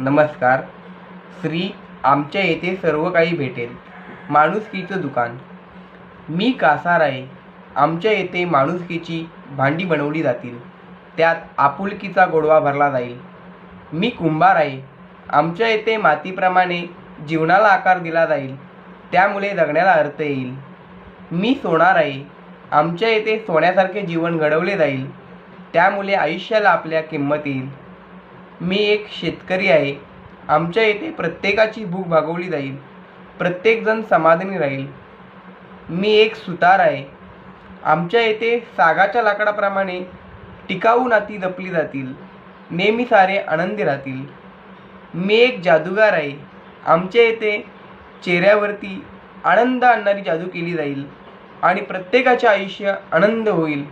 नमस्कार. श्री आमच्या येथे सर्व काही भेटेल. माणुसकीचं दुकान. मी कासार आहे. आमच्या येथे माणुसकीची भांडी बनवली जातील. त्यात आपुलकीचा गोडवा भरला जाईल. मी कुंभार आहे. आमच्या येथे मातीप्रमाणे जीवनाला आकार दिला जाईल. त्यामुळे जगण्याला अर्थ येईल. मी सोनार आहे. आमच्या येथे सोन्यासारखे जीवन घडवले जाईल. त्यामुळे आयुष्याला आपल्या किंमत येईल. मी एक शेतकरी आहे. आमच्या येथे प्रत्येकाची भूक भागवली जाईल. प्रत्येकजण समाधानी राहील. मी एक सुतार आहे. आमच्या येथे सागाच्या लाकडाप्रमाणे टिकाऊ नाती जपली जातील. नेहमी सारे आनंदी राहतील. मी एक जादूगार आहे. आमच्या येथे चेहऱ्यावरती आनंद आणणारी जादू केली जाईल आणि प्रत्येकाचे आयुष्य आनंद होईल.